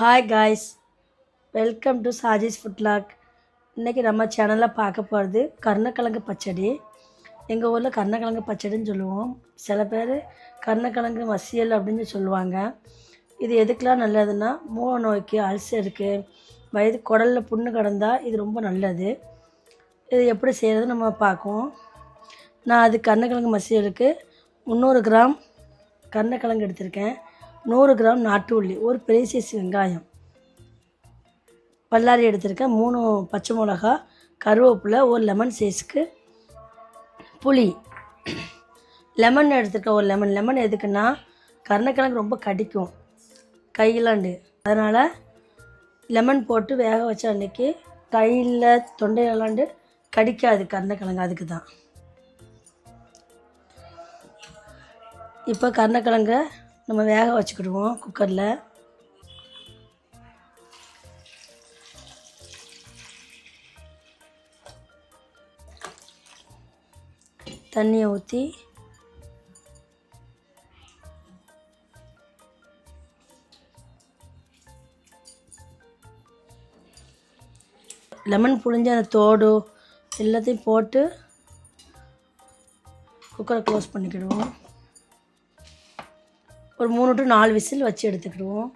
Hi guys welcome to Saji's food log இன்றைக்கி நம்ம சேனலில் பார்க்க போகிறது கருணக்கிழங்கு பச்சடி. எங்கள் ஊரில் கருணக்கிழங்கு பச்சடின்னு சொல்லுவோம். சில பேர் கருணக்கிழங்கு மசியல் அப்படின்னு சொல்லுவாங்க. இது எதுக்கெலாம் நல்லதுன்னா மூல நோய்க்கு அல்சருக்கு வயது குடலில் புண்ணு கிடந்தால் இது ரொம்ப நல்லது. இது எப்படி செய்கிறது நம்ம பார்க்குவோம். நான் அது கருணக்கிழங்கு மசியலுக்கு முந்நூறு கிராம் கருணக்கிழங்கு எடுத்திருக்கேன். நூறு கிராம் நாட்டு உள்ளி ஒரு பெரிய சைஸ் வெங்காயம். பல்லாரி எடுத்திருக்கேன் மூணு பச்சை மிளகா கருவேப்பிலை ஒரு லெமன் சைஸ்க்கு புளி. லெமன் எடுத்துருக்கேன் ஒரு லெமன் லெமன் எதுக்குன்னா கருணக்கிழங்கு ரொம்ப கடிக்கும் கையிலாண்டு. அதனால் லெமன் போட்டு வேக வச்ச அன்னைக்கு கையில் தொண்டையிலாண்டு கடிக்காது கருணக்கிழங்கு அதுக்கு தான் இப்போ கருணக்கிழங்க நம்ம வேக வச்சுக்கிடுவோம் குக்கரில். தண்ணியை ஊற்றி லெமன் புழிஞ்ச அந்த தோடு எல்லாத்தையும் போட்டு குக்கரை க்ளோஸ் பண்ணிக்கிடுவோம். ஒரு மூணு டு நாலு விசில் வச்சு எடுத்துக்கிடுவோம்.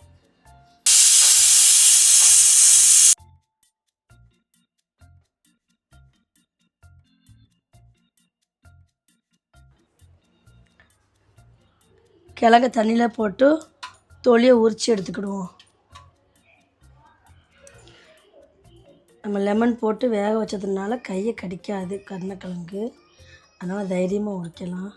கிழங்க தண்ணியில் போட்டு தொலியை உரித்து எடுத்துக்கிடுவோம். நம்ம லெமன் போட்டு வேக வச்சதுனால கையை கடிக்காது கருணக்கிழங்கு. அதனால் தைரியமாக உரிக்கலாம்.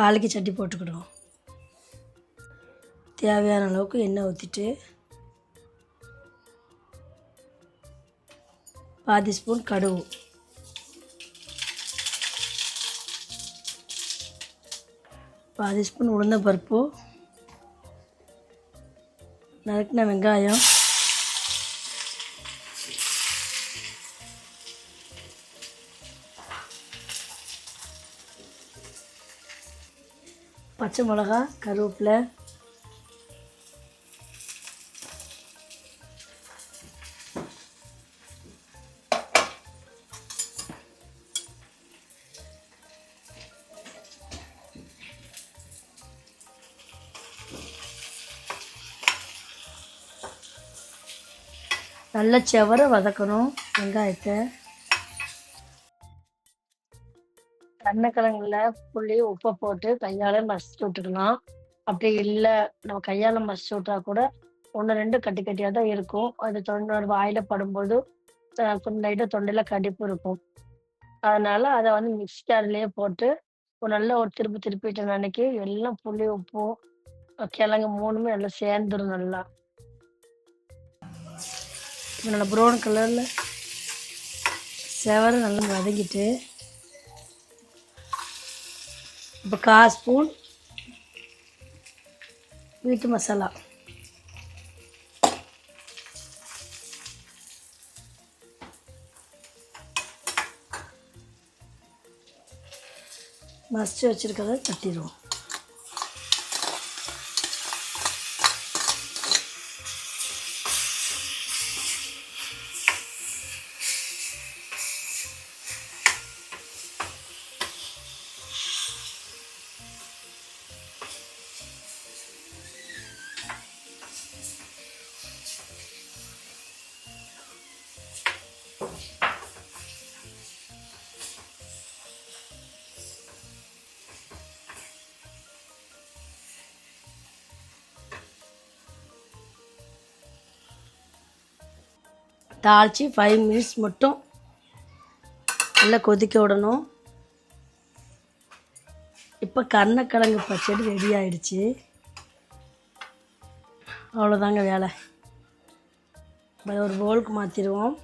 தாளிக்கு சட்டி போட்டுக்கிடுவோம். தேவையான அளவுக்கு எண்ணெய் ஊற்றிட்டு பாதி ஸ்பூன் கடுகு. பாதி ஸ்பூன் உளுந்த பருப்பு நறுக்கின வெங்காயம் பச்சை மிளகா கருவேப்பிலை. நல்ல செவரை வதக்கணும் வெங்காயத்தை. கருணக்கிழங்குல புளி உப்பை போட்டு கையால் மசிச்சு விட்டுக்கலாம் அப்படி இல்லை நம்ம கையால் மசிச்சு விட்டா கூட ஒன்று ரெண்டு கட்டி கட்டியாக தான் இருக்கும். அது தொண்டை வாயில் படும்போது கொஞ்சம் லைட்டாக தொண்டையில் கடிப்பு இருக்கும். அதனால அதை வந்து மிக்ஸி ஜார்லேயே போட்டு ஒரு நல்ல ஒரு திருப்பி திருப்பிட்டு அன்னைக்கு எல்லாம் புளி உப்பும் கிழங்கு மூணுமே நல்லா சேர்ந்துடும் நல்லா. நல்லா ப்ரௌன் கலரில் செவரை நல்லா வதங்கிட்டு இப்போ கால் ஸ்பூன் வீட்டு மசாலா. மசிச்சு வச்சுருக்கதை தட்டிடுவோம். தாளித்து ஃபைவ் மினிட்ஸ் மட்டும் நல்லா கொதிக்க விடணும். இப்போ கருணக்கிழங்கு பச்சடி ரெடி ஆயிடுச்சு. அவ்வளோதாங்க வேலை. இப்போ ஒரு போலுக்கு மாற்றிடுவோம்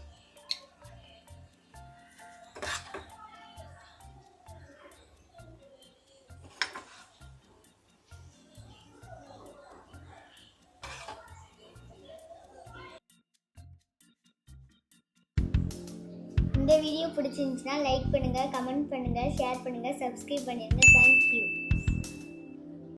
இந்த வீடியோ பிடிச்சிருந்துச்சுன்னா லைக் பண்ணுங்கள் கமெண்ட் பண்ணுங்கள் ஷேர் பண்ணுங்கள் சப்ஸ்கிரைப் பண்ணிடுங்க தேங்க்யூ